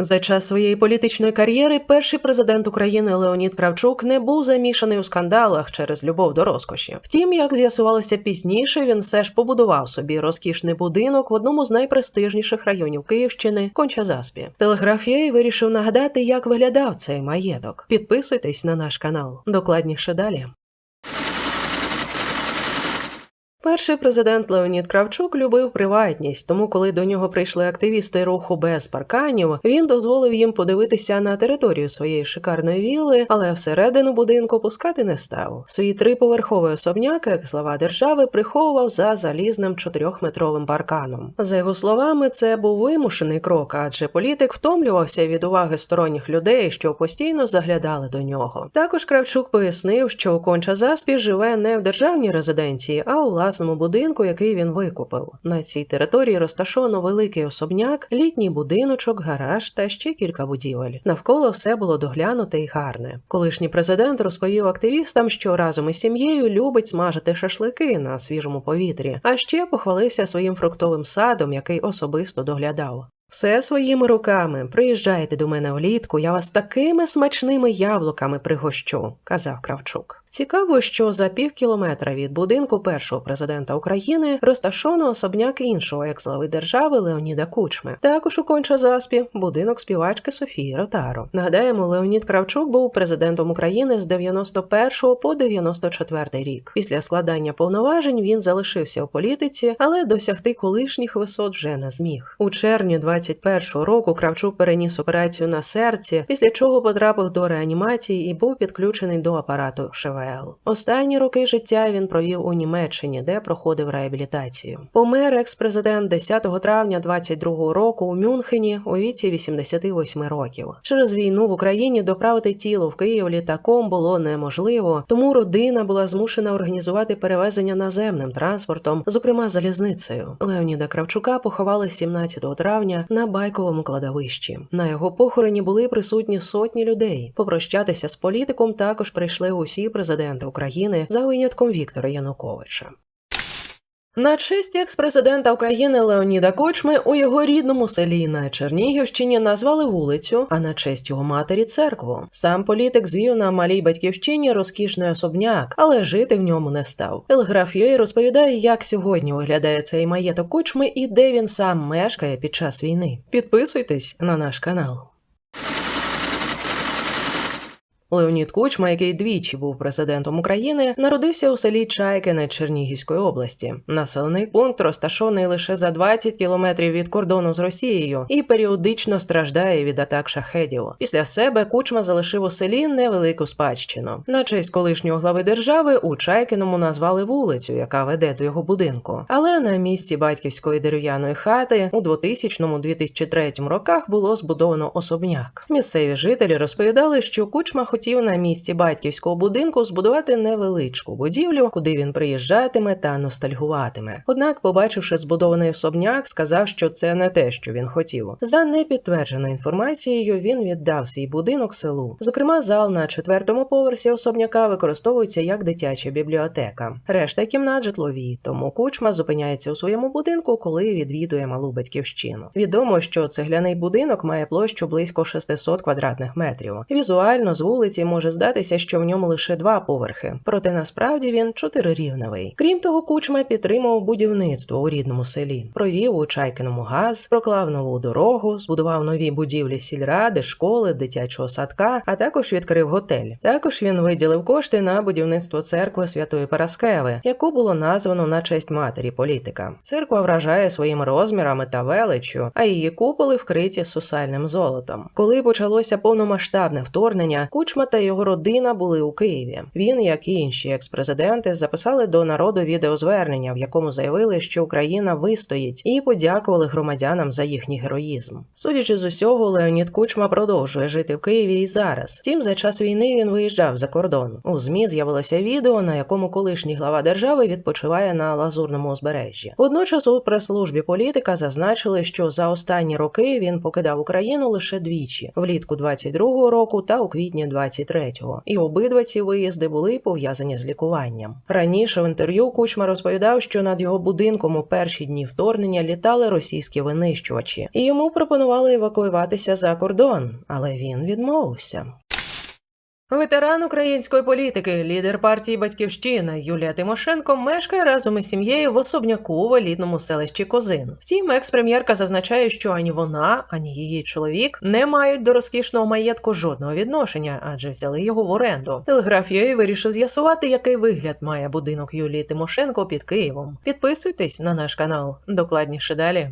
За час своєї політичної кар'єри перший президент України Леонід Кравчук не був замішаний у скандалах через любов до розкоші. Втім, як з'ясувалося пізніше, він все ж побудував собі розкішний будинок в одному з найпрестижніших районів Київщини Конча-Заспі. Вирішив нагадати, як виглядав цей маєток. Підписуйтесь на наш канал. Докладніше далі. Перший президент Леонід Кравчук любив приватність, тому коли до нього прийшли активісти руху без парканів, він дозволив їм подивитися на територію своєї шикарної вілли, але всередину будинку пускати не став. Свій триповерховий особняк, як слова держави, приховував за залізним чотирьохметровим парканом. За його словами, це був вимушений крок, адже політик втомлювався від уваги сторонніх людей, що постійно заглядали до нього. Також Кравчук пояснив, що Конча Заспі живе не в державній резиденції, а у власному будинку, який він викупив. На цій території розташовано великий особняк, літній будиночок, гараж та ще кілька будівель. Навколо все було доглянуте і гарне. Колишній президент розповів активістам, що разом із сім'єю любить смажити шашлики на свіжому повітрі, а ще похвалився своїм фруктовим садом, який особисто доглядав. Все своїми руками. Приїжджайте до мене влітку, я вас такими смачними яблуками пригощу, казав Кравчук. Цікаво, що за пів кілометра від будинку першого президента України розташовано особняк іншого екс-глави держави Леоніда Кучми. Також у Конча-Заспі будинок співачки Софії Ротаро. Нагадаємо, Леонід Кравчук був президентом України з 91 по 94 рік. Після складання повноважень він залишився у політиці, але досягти колишніх висот вже не зміг. У червні 21 року Кравчук переніс операцію на серці, після чого потрапив до реанімації і був підключений до апарату ШВЛ. Останні роки життя він провів у Німеччині, де проходив реабілітацію. Помер екс-президент 10 травня 22 року у Мюнхені у віці 88 років. Через війну в Україні доправити тіло в Київ літаком було неможливо, тому родина була змушена організувати перевезення наземним транспортом, зокрема залізницею. Леоніда Кравчука поховали 17 травня на байковому кладовищі. На його похороні були присутні сотні людей. Попрощатися з політиком також прийшли усі президенти України за винятком Віктора Януковича. На честь екс-президента України Леоніда Кочми у його рідному селі на Чернігівщині назвали вулицю, а на честь його матері церкву. Сам політик звів на малій батьківщині розкішний особняк, але жити в ньому не став. Телеграф розповідає, як сьогодні виглядає цей маєток Кочми і де він сам мешкає під час війни. Підписуйтесь на наш канал. Леонід Кучма, який двічі був президентом України, народився у селі Чайкине Чернігівської області. Населений пункт розташований лише за 20 кілометрів від кордону з Росією і періодично страждає від атак шахедів. Після себе Кучма залишив у селі невелику спадщину. На честь колишнього глави держави у Чайкиному назвали вулицю, яка веде до його будинку. Але на місці батьківської дерев'яної хати у 2000-2003 роках було збудовано особняк. Місцеві жителі розповідали, що Кучма хотів на місці батьківського будинку збудувати невеличку будівлю, куди він приїжджатиме та ностальгуватиме. Однак, побачивши збудований особняк, сказав, що це не те, що він хотів. За непідтвердженою інформацією, він віддав свій будинок селу. Зокрема, зал на четвертому поверсі особняка використовується як дитяча бібліотека. Решта кімнат житлові, тому кучма зупиняється у своєму будинку, коли відвідує малу батьківщину. Відомо, що цегляний будинок має площу близько 600 квадратних метрів. Візуально з вулиці може здатися, що в ньому лише два поверхи, проте насправді він чотирирівневий. Крім того, кучма підтримував будівництво у рідному селі, провів у Чайкиному газ, проклав нову дорогу, збудував нові будівлі сільради, школи, дитячого садка, а також відкрив готель. Також він виділив кошти на будівництво церкви Святої Параскеви, яку було названо на честь матері політика. Церква вражає своїми розмірами та величчю, а її куполи вкриті сусальним золотом. Коли почалося повномасштабне вторгнення, Кучма та його родина були у Києві. Він, як і інші експрезиденти, записали до народу відеозвернення, в якому заявили, що Україна вистоїть, і подякували громадянам за їхній героїзм. Судячи з усього, Леонід Кучма продовжує жити в Києві і зараз. Втім, за час війни він виїжджав за кордон. У змі з'явилося відео, на якому колишній глава держави відпочиває на лазурному узбережжі. Водночас у прес-службі політика зазначили, що за останні роки він покидав Україну лише двічі влітку 22-го року та у квітні 20 23-го, і обидва ці виїзди були пов'язані з лікуванням. Раніше в інтерв'ю Кучма розповідав, що над його будинком у перші дні вторгнення літали російські винищувачі, і йому пропонували евакуюватися за кордон, але він відмовився. Ветеран української політики, лідер партії Батьківщина Юлія Тимошенко мешкає разом із сім'єю в особняку в елітному селищі Козин. Втім, екс-прем'єрка зазначає, що ані вона, ані її чоловік не мають до розкішного маєтку жодного відношення, адже взяли його в оренду. Телеграф UA вирішив з'ясувати, який вигляд має будинок Юлії Тимошенко під Києвом. Підписуйтесь на наш канал. Докладніше далі.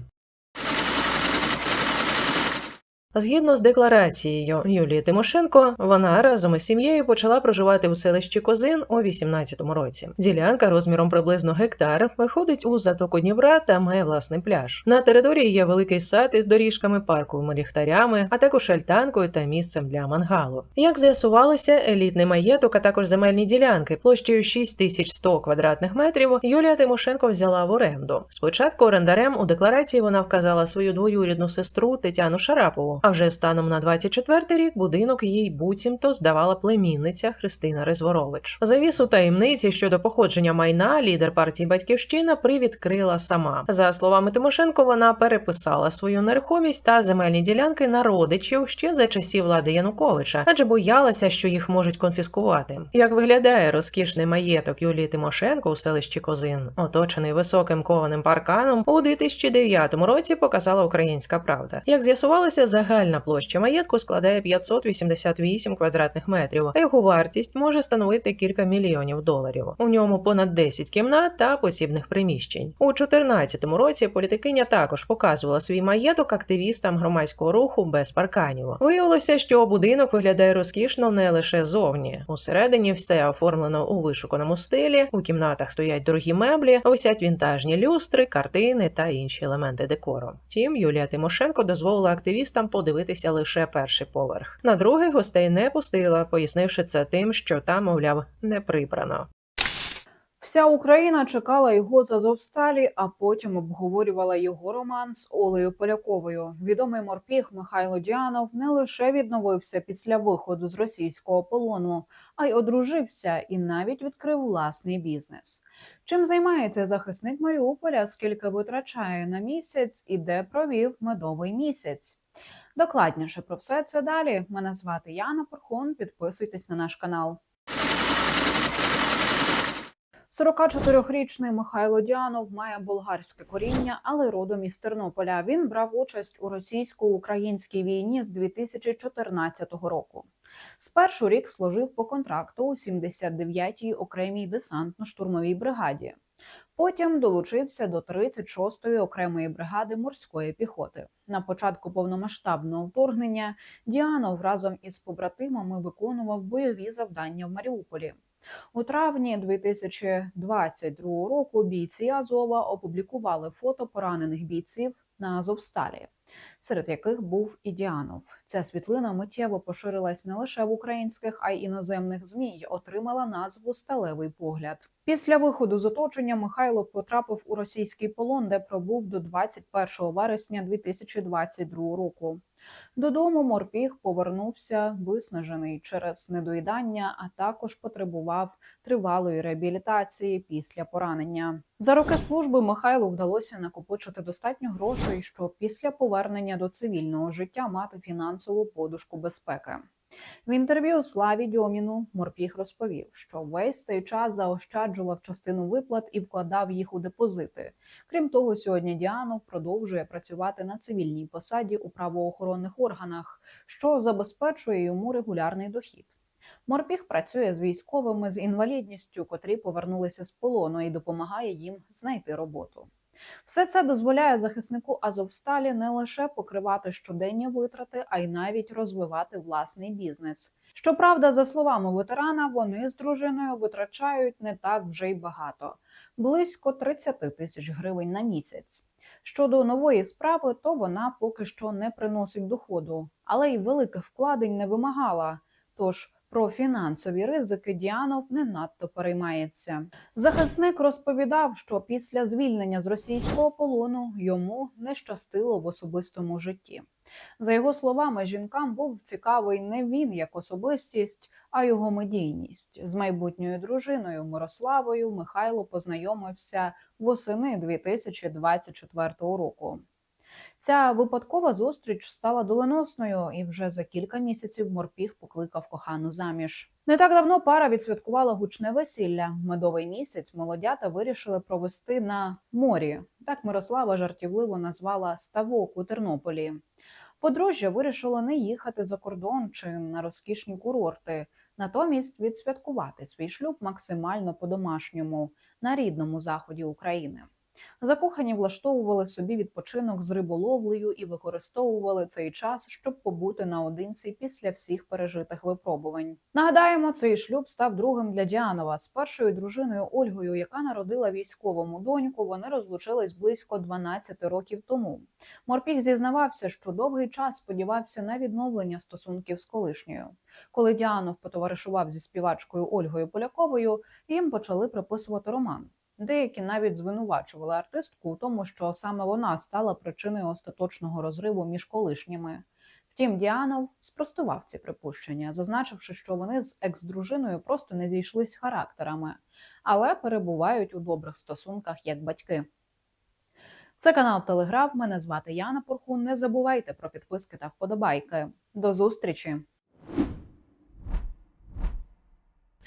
Згідно з декларацією Юлії Тимошенко, вона разом із сім'єю почала проживати у селищі Козин у 18-му році. Ділянка розміром приблизно гектар виходить у затоку Дніпра та має власний пляж. На території є великий сад із доріжками, парковими ліхтарями, а також альтанкою та місцем для мангалу. Як з'ясувалося, елітний маєток, а також земельні ділянки площею 6100 квадратних метрів Юлія Тимошенко взяла в оренду. Спочатку орендарем у декларації вона вказала свою двоюрідну сестру Тетяну Шарапову. А вже станом на 24-й рік будинок їй буцімто здавала племінниця Христина Резворович. Завісу таємниці щодо походження майна лідер партії Батьківщина привідкрила сама. За словами Тимошенко, вона переписала свою нерухомість та земельні ділянки на родичів ще за часів влади Януковича, адже боялася, що їх можуть конфіскувати. Як виглядає розкішний маєток Юлії Тимошенко у селищі Козин, оточений високим кованим парканом, у 2009 році показала Українська Правда. Як з'ясувалося, загальна площа маєтку складає 588 квадратних метрів, а його вартість може становити кілька мільйонів доларів. У ньому понад 10 кімнат та посібних приміщень. У 2014 році політикиня також показувала свій маєток активістам громадського руху без парканів. Виявилося, що будинок виглядає розкішно не лише зовні. Усередині все оформлено у вишуканому стилі. У кімнатах стоять дорогі меблі, висять вінтажні люстри, картини та інші елементи декору. Втім, Юлія Тимошенко дозволила активістам подивитися лише перший поверх. На другий гостей не пустила, пояснивши це тим, що там, мовляв, не прибрано. Вся Україна чекала його з Азовсталі, а потім обговорювала його роман з Олею Поляковою. Відомий морпіг Михайло Діанов не лише відновився після виходу з російського полону, а й одружився і навіть відкрив власний бізнес. Чим займається захисник Маріуполя, скільки витрачає на місяць і де провів медовий місяць? Докладніше про все це далі. Мене звати Яна Порхун. Підписуйтесь на наш канал. 44-річний Михайло Діанов має болгарське коріння, але родом із Тернополя. Він брав участь у російсько-українській війні з 2014 року. Спершу рік служив по контракту у 79-й окремій десантно-штурмовій бригаді. Потім долучився до 36-ї окремої бригади морської піхоти. На початку повномасштабного вторгнення Діанов разом із побратимами виконував бойові завдання в Маріуполі. У травні 2022 року бійці Азова опублікували фото поранених бійців на Азовсталі, серед яких був і Діанов. Ця світлина миттєво поширилась не лише в українських, а й іноземних змі й отримала назву Сталевий погляд. Після виходу з оточення Михайло потрапив у російський полон, де пробув до 21 вересня 2022 року. Додому морпіг повернувся виснажений через недоїдання, а також потребував тривалої реабілітації після поранення. За роки служби Михайлу вдалося накопичити достатньо грошей, щоб після повернення до цивільного життя мати фінансову подушку безпеки. В інтерв'ю Славі Дьоміну Морпіг розповів, що весь цей час заощаджував частину виплат і вкладав їх у депозити. Крім того, сьогодні Діанов продовжує працювати на цивільній посаді у правоохоронних органах, що забезпечує йому регулярний дохід. Морпіг працює з військовими з інвалідністю, котрі повернулися з полону, і допомагає їм знайти роботу. Все це дозволяє захиснику Азовсталі не лише покривати щоденні витрати, а й навіть розвивати власний бізнес. Щоправда, за словами ветерана, вони з дружиною витрачають не так вже й багато близько 30 тисяч гривень на місяць. Щодо нової справи, то вона поки що не приносить доходу, але й великих вкладень не вимагала. Тож про фінансові ризики Діанов не надто переймається. Захисник розповідав, що після звільнення з російського полону йому не щастило в особистому житті. За його словами, жінкам був цікавий не він як особистість, а його медійність. З майбутньою дружиною Мирославою Михайло познайомився восени 2024 року. Ця випадкова зустріч стала доленосною, і вже за кілька місяців морпіг покликав кохану заміж. Не так давно пара відсвяткувала гучне весілля. Медовий місяць молодята вирішили провести на морі. Так Мирослава жартівливо назвала ставок у Тернополі. Подружжя вирішило не їхати за кордон чи на розкішні курорти, натомість відсвяткувати свій шлюб максимально по-домашньому на рідному заході України. Закохані влаштовували собі відпочинок з риболовлею і використовували цей час, щоб побути наодинці після всіх пережитих випробувань. Нагадаємо, цей шлюб став другим для Діанова з першою дружиною Ольгою, яка народила військовому доньку. Вони розлучились близько 12 років тому. Морпіг зізнавався, що довгий час сподівався на відновлення стосунків з колишньою. Коли Діанов потоваришував зі співачкою Ольгою Поляковою, їм почали приписувати роман. Деякі навіть звинувачували артистку у тому, що саме вона стала причиною остаточного розриву між колишніми. Втім, Діанов спростував ці припущення, зазначивши, що вони з екс-дружиною просто не зійшлись характерами, але перебувають у добрих стосунках як батьки. Це канал Телеграф. Мене звати Яна Порхун. Не забувайте про підписки та вподобайки. До зустрічі!